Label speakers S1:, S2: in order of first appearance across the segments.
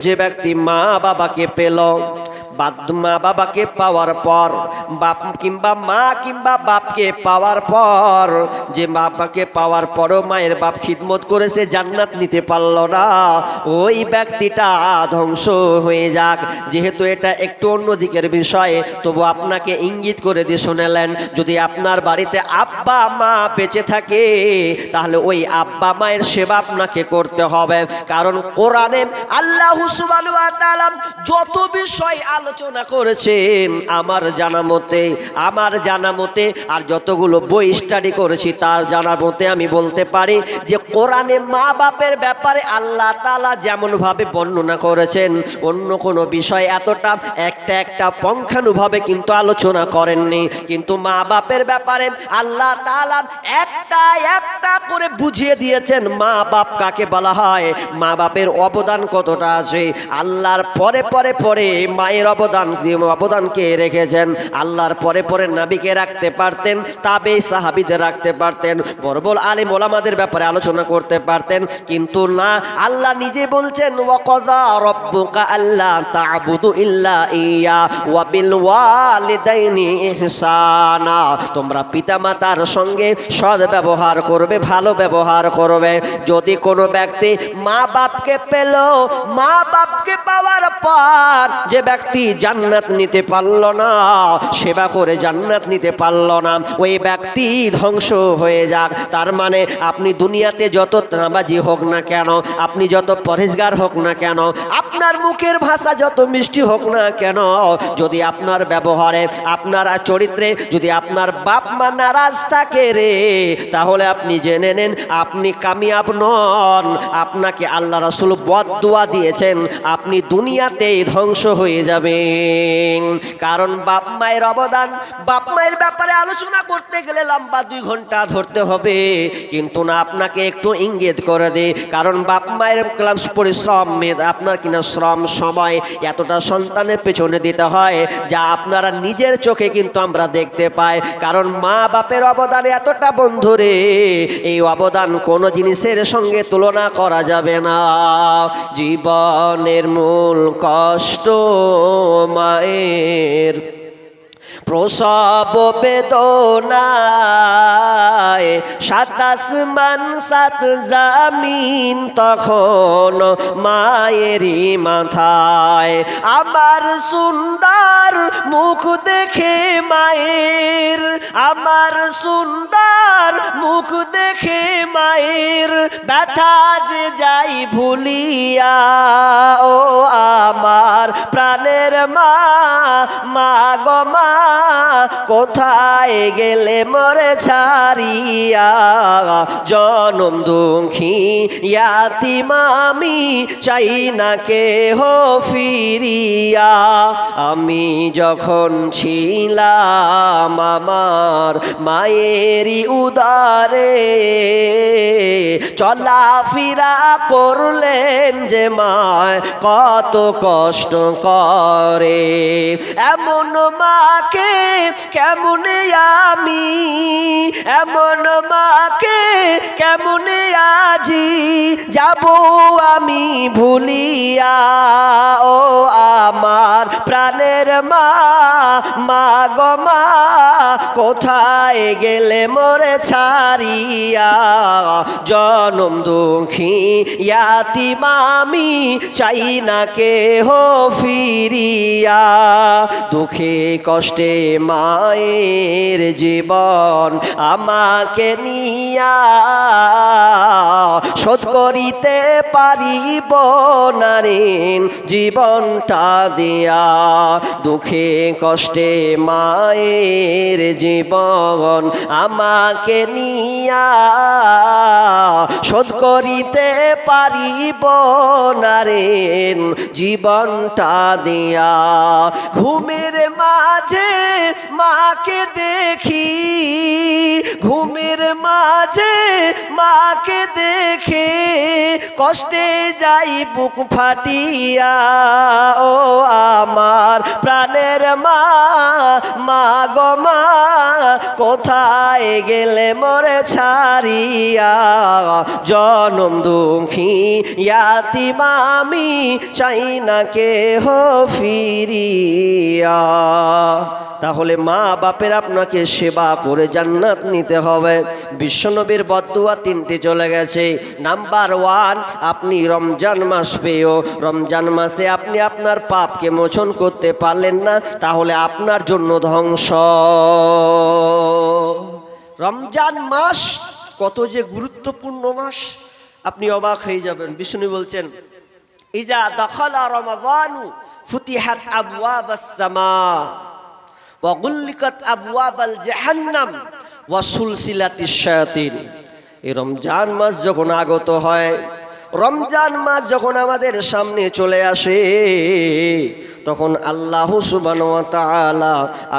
S1: যে ব্যক্তি মা বাবাকে পেল মা বাবাকে পাওয়ার পর, বাপ কিংবা মা কিংবা বাপকে পাওয়ার পর, যে বাবাকে পাওয়ার পরও মায়ের বাপ খিদমত করেছে, জান্নাত নিতে পারল না। ওই ব্যক্তিটা ধ্বংস হয়ে যাক। যেহেতু এটা একটু অন্য দিকের বিষয়, তবু আপনাকে ইঙ্গিত করে দিয়ে শোনালেন, যদি আপনার বাড়িতে আব্বা মা বেঁচে থাকে, তাহলে ওই আব্বা মায়ের সেবা আপনাকে করতে হবে। কারণ কোরআনে আল্লাহ যত বিষয় আলোচনা করেছেন আমার জানা মতে, আমার জানা মতে, আর যতগুলো বই স্টাডি করেছি তার জানা মতে আমি বলতে পারি যে কোরআনে মা বাপের ব্যাপারে আল্লাহ তাআলা যেমনভাবে বর্ণনা করেছেন, অন্য কোনো বিষয় এতটা একটা একটা পঙ্খানুভাবে কিন্তু আলোচনা করেননি। কিন্তু মা বাপের ব্যাপারে আল্লাহ তাআলা একটা একটা করে বুঝিয়ে দিয়েছেন মা বাপ কাকে বলা হয় মা বাপের অবদান কতটা আছে। আল্লাহর পরে পরে পরে মায়ের অবদান অবদানকে রেখেছেন। আল্লাহর পরে পরে নাবিকে রাখতে পারতেন, তাবে সাহাবিদের রাখতে পারতেন বরবল আলী মোলামাদের ব্যাপারে আলোচনা করতে পারতেন। কিন্তু না, আল্লাহ নিজে বলছেন, ওয়াকযা রব্বুকা আল্লাহ তোমরা পিতামাতার সঙ্গে সৎ ব্যবহার করবে, ভালো ব্যবহার করবে। যদি কোনো ব্যক্তি মা বাপকে পেল মা বাপকে পাওয়ার পর যে ব্যক্তি জান্নাত নিতে পারল না, সেবা করে জান্নাত নিতে পারল না, ওই ব্যক্তি ধ্বংস হয়ে যাক। তার মানে আপনি দুনিয়াতে যত নামাজি হোক না কেন, আপনি যত পরেজগার হোক না কেন, আপনার মুখের ভাষা যত মিষ্টি হোক না কেন, যদি আপনার ব্যবহারে, আপনার চরিত্রে যদি আপনার বাপ মা নারাজ থাকে রে, তাহলে আপনি জেনে নেন, আপনি কামিয়াব নন। আপনাকে আল্লাহ রাসূল বদদুয়া দিয়েছেন, আপনি দুনিয়াতেই ধ্বংস হয়ে কারণ বাপ মায়ের অবদান, বাপ মায়ের ব্যাপারে আলোচনা করতে গেলে লম্বা দুই ঘণ্টা ধরতে হবে। কিন্তু না, আপনাকে একটু ইঙ্গিত করে দে। কারণ বাপ মায়ের ক্লাস পরিশ্রম আপনার কিনা শ্রম, সময় এতটা সন্তানের পেছনে দিতে হয়, যা আপনারা নিজের চোখে কিন্তু আমরা দেখতে পাই। কারণ মা বাপের অবদান এতটা বন্ধুরে এই অবদান কোনো জিনিসের সঙ্গে তুলনা করা যাবে না। জীবনের মূল কষ্ট মায়ের প্রসব বেদনায় সাত আসমান সাত জামিন তখন মায়েরই মাথায়। আমার সুন্দর মুখ দেখে মায়ের, আমার সুন্দর মুখ দেখে মায়ের ব্যথা যে যাই ভুলিয়া, ও আমার প্রাণের মা মা গো মা, কোথায় গেলে মরে ছাড়িয়া? জনম দুঃখী ইয়াতি মামি চাই না কে হো ফিরিয়া। আমি যখন ছিলাম, আমার মায়েরই উদারে চলাফেরা করলেন যে মায় কত কষ্ট করে। এমন মাকে কেমন আমি? এমন মাকে কেমন আজি? যাব আমি ভুলিয়া। ও আমার প্রাণের মা মা গো মা, কোথায় গেলে মোরে ছাড়িয়া? জনম দুঃখী ইয়াতি মামি চাই না কে হো ফিরিয়া। দুঃখে কষ্টে মায়ের জীবন আমাকে নিয়া শোধ করিতে পারিব না জীবনটা দিয়া। দুঃখে কষ্টে মায়ের জীবন আমাকে নিয়া শোধ করিতে পারিব না জীবনটা দিয়া। ঘুমের মাঝে মাকে দেখি ঘুমের মাঝে মাকে দেখে কষ্টে যাই বুক ফাটিয়া, ও আমার প্রাণের মা মা গো মা, কোথায় গেলে মরে ছাড়িয়া? জনম দুঃখী ইয়াতিমামি চাই না কেহ ফিরিয়া। তাহলে মা বাপের আপনাকে সেবা করে জান্নাত নিতে হবে। বিশ্বনবীর বদুয়া তিনটে চলে গেছে। নাম্বার ওয়ান, আপনি রমজান মাস পেয়েও, রমজান মাসে আপনি আপনার পাপকে মোচন করতে পারলেন না, তাহলে আপনার জন্য ধ্বংস। রমজান মাস কত যে গুরুত্বপূর্ণ মাস, আপনি অবাক হয়ে যাবেন। বিষ্ণু বলছেন, ইজা দখলা রমাদানু, ফুতিহাত আবওয়াবাস সামা ওয়া গুল্লিকাত আবওয়াবাল জাহান্নাম ওয়া সুলসিলাতিশ শায়াতিন। এই রমজান মাস যখন আগত হয় রমজান মাস যখন আমাদের সামনে চলে আসে, তখন আল্লাহ সুবান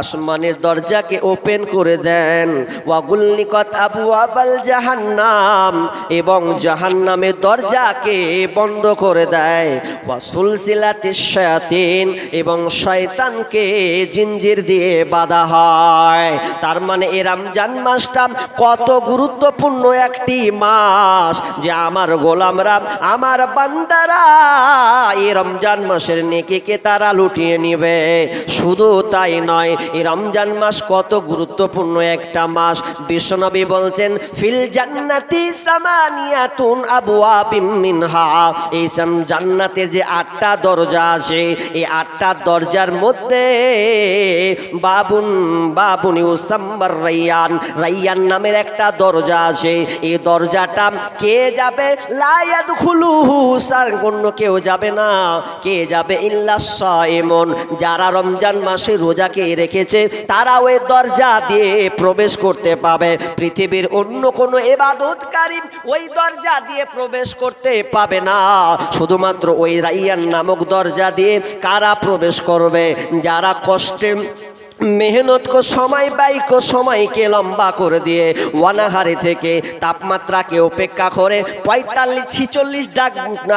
S1: আসমানের দরজাকে ওপেন করে দেন। ওয়াগুল্লিকত আবু আবাল জাহান্নাম এবং জাহান্নামের দরজাকে বন্ধ করে দেয়। ওয়াসুলসিলাতিস শায়াতিন এবং শয়তানকে জিঞ্জির দিয়ে বাধা হয়। তার মানে এ রমজান মাসটা কত গুরুত্বপূর্ণ একটি মাস, যে আমার গোলামরা আমার বান্দারা, এই রমজান মাসের নেকিকে তারা লুটিয়ে নিবে? শুধু তাই নয়, এই রমজান মাস কত গুরুত্বপূর্ণ একটা মাস। বিশ্বনবী বলছেন, ফিল জান্নাতি সামানিয়াতুন মিনহা। এই জান্নাতের যে আটটা দরজা আছে, এই আটটা দরজার মধ্যে বাবুন বাবুন ইউসাম্বার রাইয়ান রাইয়ান নামের একটা দরজা আছে। এই দরজাটা কে যাবে? লায়াদ খুলুহু সার অন্য কেউ যাবে না। কে যাবে? ইল্লা সাইমন, যারা রমজান মাসে রোজাকে রেখেছে তারা ওই দরজা দিয়ে প্রবেশ করতে পাবে। পৃথিবীর অন্য কোনো এবাদতকারী ওই দরজা দিয়ে প্রবেশ করতে পাবে না। শুধুমাত্র ওই রাইয়ান নামক দরজা দিয়ে কারা প্রবেশ করবে? যারা কষ্টে মেহনত কো সময় ব্যয় কো সময়কে লম্বা করে দিয়ে ওয়ানাহারে থেকে তাপমাত্রাকে উপেক্ষা করে পঁয়তাল্লিশ, ছিচল্লিশ ডাক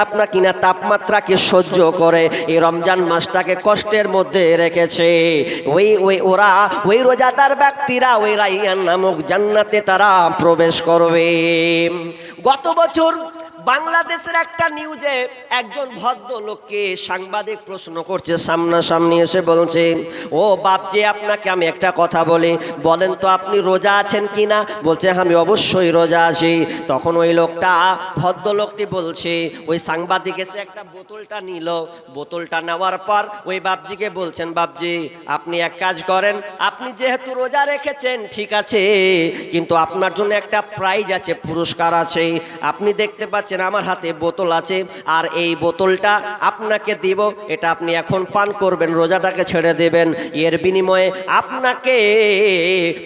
S1: আপনার কিনা তাপমাত্রাকে সহ্য করে। এই রমজান মাসটাকে কষ্টের মধ্যে রেখেছে। ওই ওই ওরা, ওই রোজাদার ব্যক্তিরা, ওই রাইয়ান নামক জান্নাতে তারা প্রবেশ করবে। গত বছর বাংলাদেশের একটা নিউজে একজন ভদ্রলোককে সাংবাদিক প্রশ্ন করছে, সামনাসামনি এসে বলছে, ও বাপজি, আপনাকে আমি একটা কথা বলি। বলেন তো, আপনি রোজা আছেন কি না বলছে, আমি অবশ্যই রোজা আছি। তখন ওই লোকটা, ভদ্রলোকটি বলছে, ওই সাংবাদিক এসে একটা বোতলটা নিল। বোতলটা নেওয়ার পর ওই বাপজিকে বলছেন, বাপজি, আপনি এক কাজ করেন, আপনি যেহেতু রোজা রেখেছেন, ঠিক আছে, কিন্তু আপনার জন্য একটা প্রাইজ আছে, পুরস্কার আছে। আপনি দেখতে পাচ্ছেন আমার হাতে বোতল আছে আর এই বোতলটা আপনাকে দিব। এটা আপনি এখন পান করবেন, রোজাটাকে ছেড়ে দেবেন। এর বিনিময়ে আপনাকে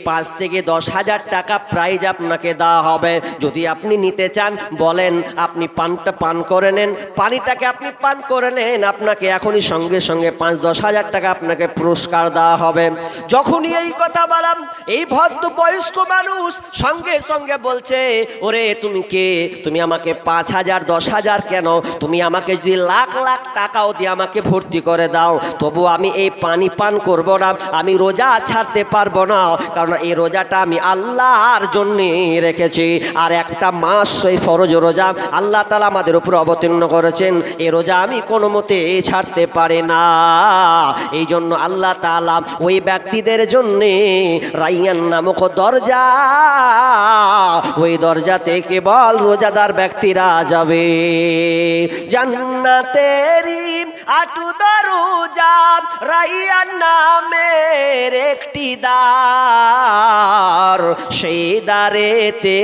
S1: পাঁচ থেকে দশ হাজার টাকা প্রাইজ আপনাকে দেওয়া হবে। যদি আপনি নিতে চান, বলেন, আপনি পানটা পান করে নেন। পানিটাকে আপনি পান করে নেন, আপনাকে এখনই সঙ্গে সঙ্গে পাঁচ দশ হাজার টাকা আপনাকে পুরস্কার দেওয়া হবে। যখনই এই কথা বললাম, এই ভদ্র বয়স্ক মানুষ সঙ্গে সঙ্গে বলছে, ওরে, তুমি কে? তুমি আমাকে পাঁচ হাজার, দশ হাজার কেন? তুমি আমাকে যদি লাখ লাখ টাকাও দিয়ে আমাকে ভর্তি করে দাও, তবু আমি এই পানি পান করব না, আমি রোজা ছাড়তে পারব না, কারণ এই রোজাটা আমি আল্লাহর জন্য রেখেছি। আর একটা মাস সেই ফরজ রোজা আল্লাহ তালা আমাদের উপর অবতীর্ণ করেছেন, এই রোজা আমি কোনো মতে ছাড়তে পারি না। এই জন্য আল্লাহ তালা ওই ব্যক্তিদের জন্যে রাইয়ান নামক দরজা, ওই দরজাতে কেবল রোজাদার ব্যক্তিরা যাবে। জান্নাতেরি আটু দরজা রাইয়ান নামের একটি দ্বার। সেই দ্বারেতে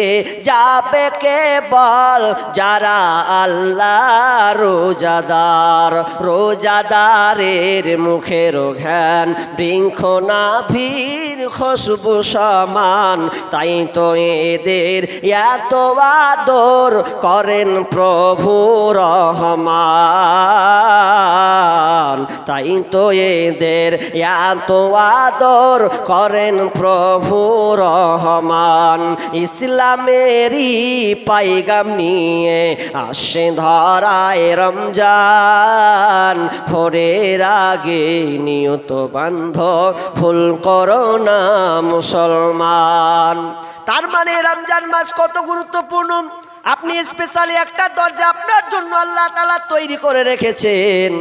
S1: যাবে কেবল যারা আল্লাহ রোজাদার। রোজাদারের মুখের ঘ্যান বৃঙ্খ নাভির খুশবু সমান। তাই তো এদের এত আদর করেন প্রভু রহমান। তাই তো এদের এত আদর করেন প্রভু রহমান। ইসলামেরই পাইগাম নিয়ে আসে ধরায় রমজান। ভোরের আগে নিয়ত বান্ধ ভুল করো না মুসলমান। তার মানে রমজান মাস কত গুরুত্বপূর্ণ? আপনি স্পেশালি একটা দরজা আপনার জন্য আল্লাহ তালা তৈরি করে রেখেছেন।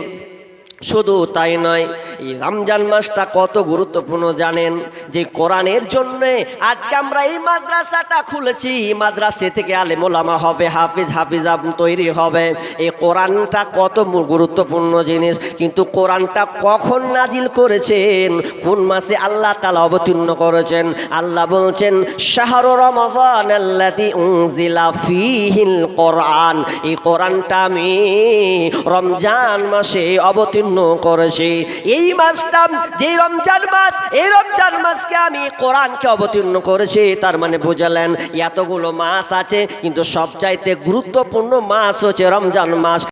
S1: শুধু তাই নয়, এই রমজান মাসটা কত গুরুত্বপূর্ণ জানেন? যে কোরআনের জন্য আজকে আমরা এই মাদ্রাসাটা খুলেছি, এই মাদ্রাসা থেকে আলেমোলামা হবে, হাফিজ হাফিজ তৈরি হবে। এই কোরআনটা কত গুরুত্বপূর্ণ জিনিস, কিন্তু কোরআনটা কখন নাজিল করেছেন? কোন মাসে আল্লাহ তালা অবতীর্ণ করেছেন? আল্লাহ বলছেন, শাহর কোরআন। এই কোরআনটা আমি রমজান মাসে অবতীর্ণ করেছি। এই মাসটা, যে রমজান মাস, এই রমজান মাসকে আমি কোরআনকে অবতীর্ণ করেছি। তার মানে বুঝালেন, এতগুলো মাস আছে, কিন্তু সবচাইতে গুরুত্বপূর্ণ মাস হচ্ছে রমজান মাস।